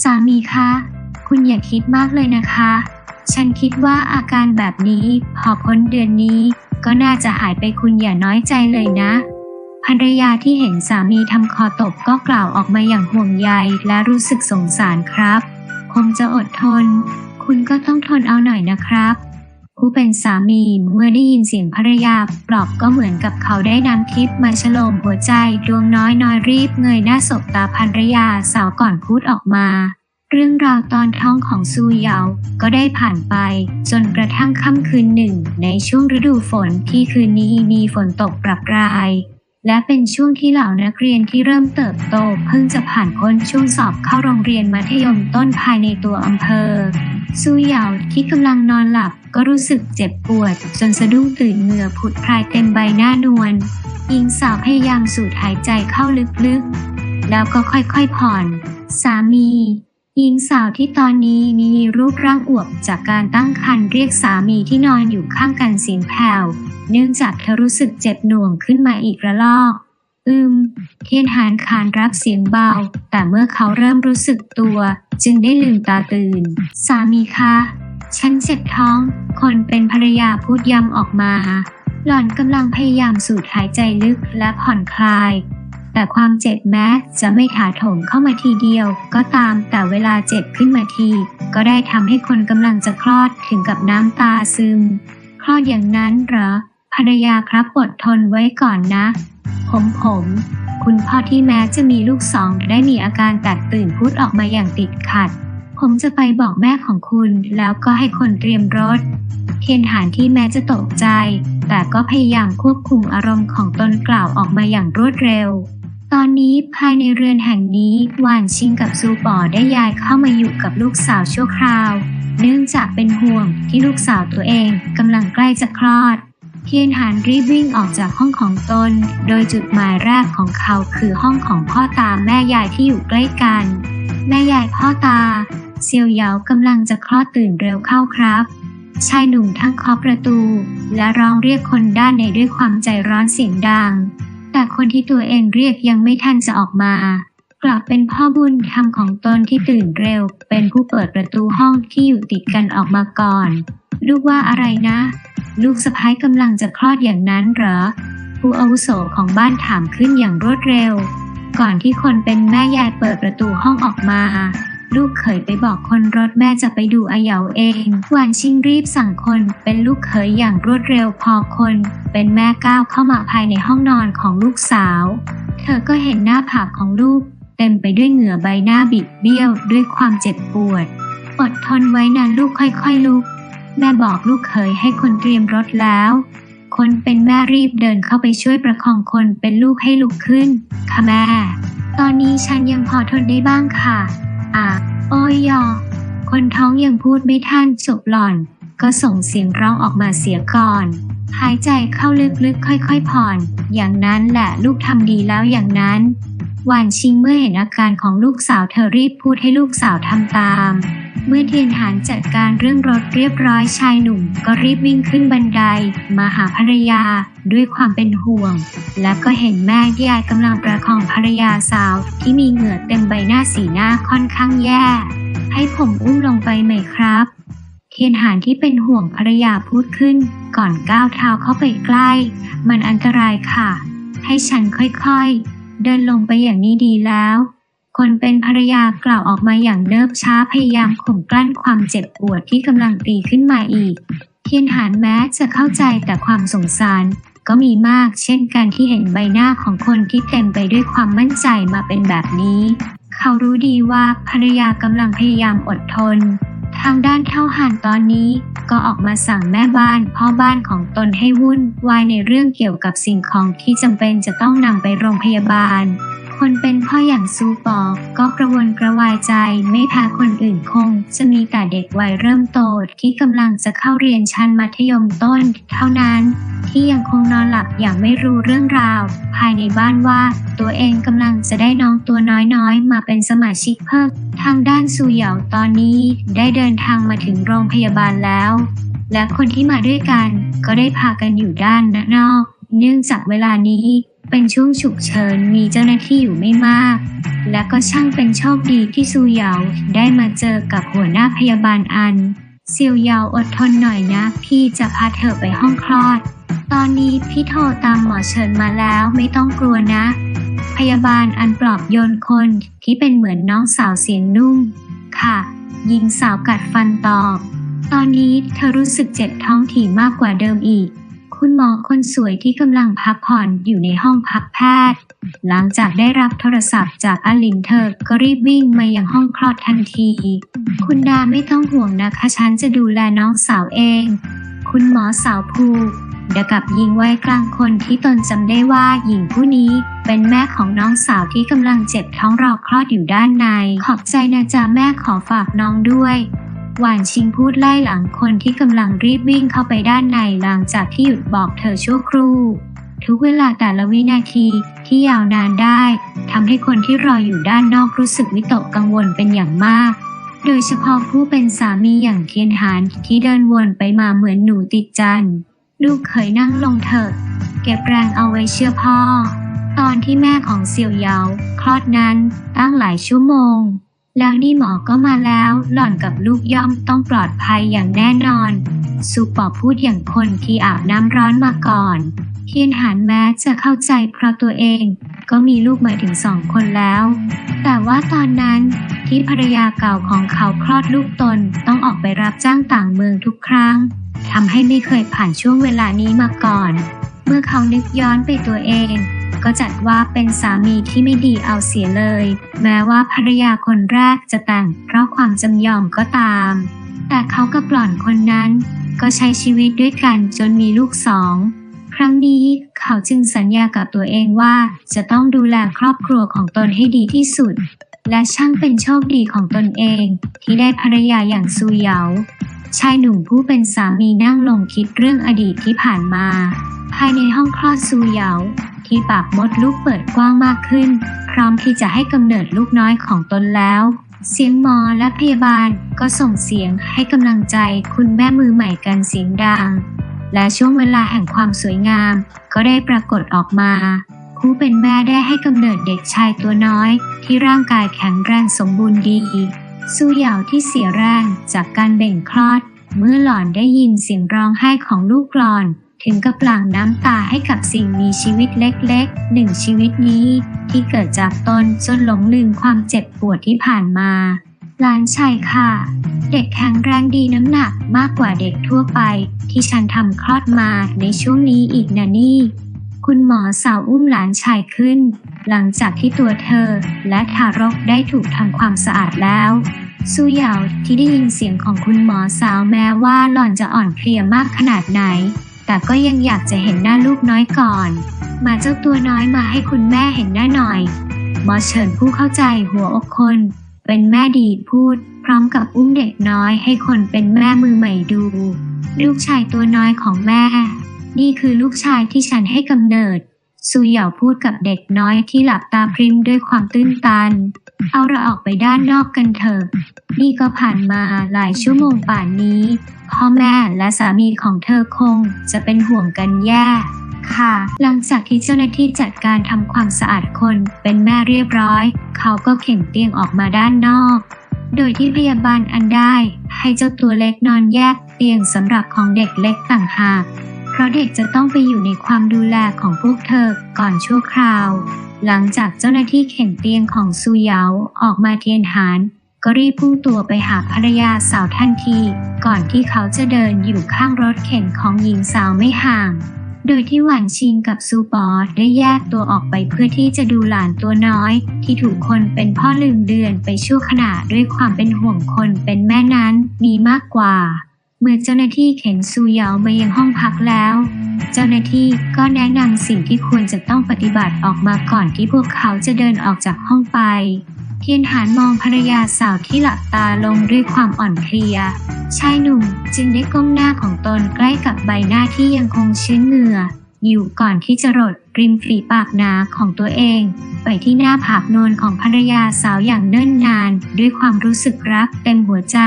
สามีคะ คุณอย่าคิดมากเลยนะคะ ฉันคิดว่าอาการแบบนี้พอพ้นเดือนนี้ ก็น่าจะหายไปคุณอย่าน้อยใจเลยนะ ภรรยาที่เห็นสามีทำคอตกก็กล่าวออกมาอย่างห่วงใยและรู้สึกสงสารครับ คงจะอดทน คุณก็ต้องทนเอาหน่อยนะครับ ผู้เป็นสามีเมื่อได้ยินเสียงภรรยาปลอบก็เหมือนกับเขาได้นำทิพย์มาฉลมหัวใจดวงน้อยน้อยรีบเงยหน้าสบตาภรรยาสาวก่อนพูดออกมา เรื่องราวตอนท้องของซูเยาก็ได้ผ่านไป จนกระทั่งค่ำคืนหนึ่ง ในช่วงฤดูฝนที่คืนนี้มีฝนตกปรับรายและเป็นช่วงที่เหล่านักเรียนที่เริ่มเติบโต เพิ่งจะผ่านพ้นช่วงสอบเข้าโรงเรียนมัธยมต้นภายในตัวอำเภอซูเหยาที่กำลังนอนหลับ ก็รู้สึกเจ็บปวดจนสะดุ้งตื่นเหงื่อผุดพรายเต็มใบหน้านวลหญิงสาวพยายามสูดหายใจเข้าลึกๆ แล้วก็ค่อยๆผ่อน สามีหญิงสาวที่ตอนนี้มีรูปร่างอวบจากการตั้งครรภ์เรียกสามีที่นอนอยู่ข้างกันเสียงแผ่วเนื่องจากเธอรู้สึกเจ็บหน่วงขึ้นมาอีกระลอก อืม เทียนหานขานรับเสียงเบา แต่เมื่อเขาเริ่มรู้สึกตัว จึงได้ลืมตาตื่น สามีคะ ฉันเจ็บท้อง คนเป็นภรรยาพูดย้ำออกมา หล่อนกำลังพยายามสูดหายใจลึกและผ่อนคลาย แต่ความเจ็บแม้จะไม่ถาโถมเข้ามาทีเดียว ก็ตามแต่เวลาเจ็บขึ้นมาที ก็ได้ทำให้คนกำลังจะคลอดถึงกับน้ำตาซึม คลอดอย่างนั้นเหรอ ภรรยาครับอดทนไว้ก่อนนะ ผมผมคุณพ่อที่แม้จะมีลูกสองได้มีอาการแตกตื่นพูดออกมาอย่างติดขัด ผมจะไปบอกแม่ของคุณ แล้วก็ให้คนเตรียมรถ เทียนหานที่แม้จะตกใจ แต่ก็พยายามควบคุมอารมณ์ของตนกล่าวออกมาอย่างรวดเร็ว ตอนนี้ภายในเรือนแห่งนี้หวานชิงกับซูปอได้ย้ายเข้ามาอยู่กับลูกสาวชั่วคราว เนื่องจากเป็นห่วงที่ลูกสาวตัวเองกำลังใกล้จะคลอดเทียนหานรีบวิ่งออกจากห้องของตน โดยจุดหมายแรกของเขาคือห้องของพ่อตาแม่ยายที่อยู่ใกล้กัน แม่ยายพ่อตา เซียวเหยากำลังจะคลอดตื่นเร็วเข้าครับ ชายหนุ่มทั้งเคาะประตู และร้องเรียกคนด้านในด้วยความใจร้อนเสียงดัง แต่คนที่ตัวเองเรียกยังไม่ทันจะออกมา กลับเป็นพ่อบุญธรรมของตนที่ตื่นเร็ว เป็นผู้เปิดประตูห้องที่อยู่ติดกันออกมาก่อน ลูกว่าอะไรนะ ลูกสะพ้ายกำลังจะคลอดอย่างนั้นเหรอ ผู้อาวุโสของบ้านถามขึ้นอย่างรวดเร็ว ก่อนที่คนเป็นแม่ยายเปิดประตูห้องออกมา ลูกเขยไปบอกคนรถแม่จะไปดูอาเหยาเอง หวานชิงรีบสั่งคนเป็นลูกเขยอย่างรวดเร็วพอคน เป็นแม่ก้าวเข้ามาภายในห้องนอนของลูกสาว เธอก็เห็นหน้าผากของลูก เต็มไปด้วยเหงื่อใบหน้าบิดเบี้ยวด้วยความเจ็บปวด อดทนไว้นะลูกค่อยๆลุก แม่บอกลูกเขยให้คนเตรียมรถแล้วคนเป็นแม่รีบเดินเข้าไปช่วยประคองคนเป็นลูกให้ลุกขึ้น ค่ะแม่ ตอนนี้ฉันยังพอทนได้บ้างค่ะ อะโอ้ยยอ คนท้องยังพูดไม่ทันจบหล่อน ก็ส่งเสียงร้องออกมาเสียก่อน หายใจเข้าลึกๆค่อยๆผ่อน อย่างนั้นแหละลูกทำดีแล้วอย่างนั้นหวานชิงเมื่อเห็นอาการของลูกสาวเธอรีบพูดให้ลูกสาวทำตาม เมื่อเทียนหานจัดการเรื่องรถเรียบร้อยชายหนุ่ม ก็รีบวิ่งขึ้นบันได มาหาภรรยา ด้วยความเป็นห่วง แล้วก็เห็นแม่ยายกำลังประคองภรรยาสาว ที่มีเหงื่อเต็มใบหน้าสีหน้าค่อนข้างแย่ ให้ผมอุ้มลงไปไหมครับ เทียนหานที่เป็นห่วงภรรยาพูดขึ้น ก่อนก้าวเท้าเข้าไปใกล้ มันอันตรายค่ะ ให้ฉันค่อยๆ เดินลงไปอย่างนี้ดีแล้ว คนเป็นภรรยากล่าวออกมาอย่างเนิบช้าพยายามข่มกลั้นความเจ็บปวดที่กำลังตีขึ้นมาอีกเทียนหานแม้จะเข้าใจแต่ความสงสาร ก็มีมาก เช่นการที่เห็นใบหน้าของคนที่เต็มไปด้วยความมั่นใจมาเป็นแบบนี้ เขารู้ดีว่าภรรยากำลังพยายามอดทน ทางด้านเท่าหานตอนนี้ ก็ออกมาสั่งแม่บ้านพ่อบ้านของตนให้วุ่นวายในเรื่องเกี่ยวกับสิ่งของที่จำเป็นจะต้องนำไปโรงพยาบาล คนเป็นพ่ออย่างซูปอก็กระวนกระวายใจไม่แพ้คนอื่นคง จะมีแต่เด็กวัยเริ่มโตที่กำลังจะเข้าเรียนชั้นมัธยมต้น เท่านั้น ที่ยังคงนอนหลับอย่างไม่รู้เรื่องราว ภายในบ้านว่าตัวเองกำลังจะได้น้องตัวน้อยๆ มาเป็นสมาชิกเพิ่มทางด้านซูเหยาตอนนี้ได้เดินทางมาถึงโรงพยาบาลแล้ว และคนที่มาด้วยกันก็ได้พากันอยู่ด้านนอก เนื่องจากเวลานี้ เป็นช่วงฉุกเฉินมีเจ้าหน้าที่อยู่ไม่มาก และก็ช่างเป็นโชคดีที่ซูเหยาได้มาเจอกับหัวหน้าพยาบาลอันเซียวเยาอดทนหน่อยนะ พี่จะพาเธอไปห้องคลอด ตอนนี้พี่โทรตามหมอเชิญมาแล้วไม่ต้องกลัวนะ พยาบาลอันปลอบโยนคนที่เป็นเหมือนน้องสาวเสียงนุ่ม ค่ะหญิงสาวกัดฟันตอบ ตอนนี้เธอรู้สึกเจ็บท้องถี่มากกว่าเดิมอีก คุณหมอคนสวยที่กำลังพักผ่อนอยู่ในห้องพักแพทย์ หลังจากได้รับโทรศัพท์จากอลินเธอก็รีบวิ่งมายังห้องคลอดทันที คุณดาไม่ต้องห่วงนะคะฉันจะดูแลน้องสาวเอง คุณหมอสาวภูเดกับหญิงวัยกลางคนที่ตนจำได้ว่าหญิงผู้นี้เป็นแม่ของน้องสาวที่กำลังเจ็บท้องรอคลอดอยู่ด้านใน ขอบใจนะจ๊ะแม่ขอฝากน้องด้วย หวานชิงพูดไล่หลังคนที่กำลังรีบวิ่งเข้าไปด้านในหลังจากที่หยุดบอกเธอชั่วครู่ ทุกเวลาแต่ละวินาทีที่ยาวนานได้ทำให้คนที่รออยู่ด้านนอกรู้สึกวิตกกังวลเป็นอย่างมาก โดยเฉพาะผู้เป็นสามีอย่างเทียนหานที่เดินวนไปมาเหมือนหนูติดจันลูกเคยนั่งลงเถิดเก็บแรงเอาไว้เชื่อพ่อ ตอนที่แม่ของเสี่ยวเยาคลอดนั้นตั้งหลายชั่วโมง แล้วนี่หมอก็มาแล้ว หล่อนกับลูกย่อมต้องปลอดภัยอย่างแน่นอน สุปอพูดอย่างคนที่อาบน้ำร้อนมาก่อน เทียนหานแม้จะเข้าใจเพราะตัวเอง ก็มีลูกมาถึงสองคนแล้ว แต่ว่าตอนนั้นที่ภรรยาเก่าของเขาคลอดลูกตนต้องออกไปรับจ้างต่างเมืองทุกครั้งทำให้ไม่เคยผ่านช่วงเวลานี้มาก่อน เมื่อเขานึกย้อนไปตัวเอง ก็จัดว่าเป็นสามีที่ไม่ดีเอาเสียเลย แม้ว่าภรรยาคนแรกจะแต่งเพราะความจำยอมก็ตาม แต่เขากับหล่อนคนนั้น ก็ใช้ชีวิตด้วยกันจนมีลูกสอง ครั้งนี้เขาจึงสัญญากับตัวเองว่าจะต้องดูแลครอบครัวของตนให้ดีที่สุด และช่างเป็นโชคดีของตนเอง ที่ได้ภรรยาอย่างซูเหยาชายหนุ่มผู้เป็นสามีนั่งลงคิดเรื่องอดีตที่ผ่านมา ภายในห้องคลอดซูเหยา ที่ปากมดลูกเปิดกว้างมากขึ้น พร้อมที่จะให้กำเนิดลูกน้อยของตนแล้ว เสียงหมอและพยาบาลก็ส่งเสียงให้กำลังใจคุณแม่มือใหม่กันเสียงดัง และช่วงเวลาแห่งความสวยงาม ก็ได้ปรากฏออกมา ผู้เป็นแม่ได้ให้กำเนิดเด็กชายตัวน้อย ที่ร่างกายแข็งแรงสมบูรณ์ดีสู้เหยาวที่เสียแรงจากการเบ่งคลอด เมื่อหล่อนได้ยินเสียงร้องไห้ของลูกหล่อน ถึงกับหลั่งน้ำตาให้กับสิ่งมีชีวิตเล็กๆหนึ่งชีวิตนี้ที่เกิดจากตนจนหลงลืมความเจ็บปวดที่ผ่านมาหลานชายค่ะ เด็กแข็งแรงดีน้ำหนักมากกว่าเด็กทั่วไป ที่ฉันทำคลอดมาในช่วงนี้อีกนะนี่ คุณหมอสาวอุ้มหลานชายขึ้น หลังจากที่ตัวเธอและทารกได้ถูกทำความสะอาดแล้วสู้เหยาวที่ได้ยินเสียงของคุณหมอสาวแม้ว่าหล่อนจะอ่อนเพลียมากขนาดไหน แต่ก็ยังอยากจะเห็นหน้าลูกน้อยก่อน มาเจ้าตัวน้อยมาให้คุณแม่เห็นหน้าหน่อยหมอเฉินผู้เข้าใจหัวอกคน เป็นแม่ดีพูด พร้อมกับอุ้มเด็กน้อยให้คนเป็นแม่มือใหม่ดู ลูกชายตัวน้อยของแม่ นี่คือลูกชายที่ฉันให้กำเนิด ซูเหยาพูดกับเด็กน้อยที่หลับตาพริมด้วยความตื้นตัน เอาเราออกไปด้านนอกกันเถอะ นี่ก็ผ่านมาหลายชั่วโมงป่านนี้ พ่อแม่และสามีของเธอคงจะเป็นห่วงกันแย่ ค่ะ หลังจากที่เจ้าหน้าที่จัดการทำความสะอาดคนเป็นแม่เรียบร้อย เขาก็เข็นเตียงออกมาด้านนอก โดยที่พยาบาลอันได้ ให้เจ้าตัวเล็กนอนแยกเตียงสำหรับของเด็กเล็กต่างหาก เพราะเด็กจะต้องไปอยู่ในความดูแลของพวกเธอก่อนชั่วคราว หลังจากเจ้าหน้าที่เข็นเตียงของซูเยาออกมาเทียนหานก็รีบพุ่งตัวไปหาภรรยาสาวทันที ก่อนที่เขาจะเดินอยู่ข้างรถเข็นของหญิงสาวไม่ห่าง โดยที่หวานชิงกับซูปอได้แยกตัวออกไปเพื่อที่จะดูหลานตัวน้อย ที่ถูกคนเป็นพ่อลืมเดือนไปชั่วขณะด้วยความเป็นห่วงคนเป็นแม่นั้นมีมากกว่า เมื่อเจ้าหน้าที่เข็นซูเหยามายังห้องพักแล้ว เจ้าหน้าที่ก็แนะนำสิ่งที่ควรจะต้องปฏิบัติออกมาก่อนที่พวกเขาจะเดินออกจากห้องไป เทียนหานมองภรรยาสาวที่หลับตาลงด้วยความอ่อนเพลีย ชายหนุ่มจึงได้ก้มหน้าของตนใกล้กับใบหน้าที่ยังคงชื้นเหงื่ออยู่ก่อนที่จะรดริมฝีปากหนาของตัวเอง ไปที่หน้าผากโนนของภรรยาสาวอย่างเนิ่นนาน ด้วยความรู้สึกรักเต็มหัวใจ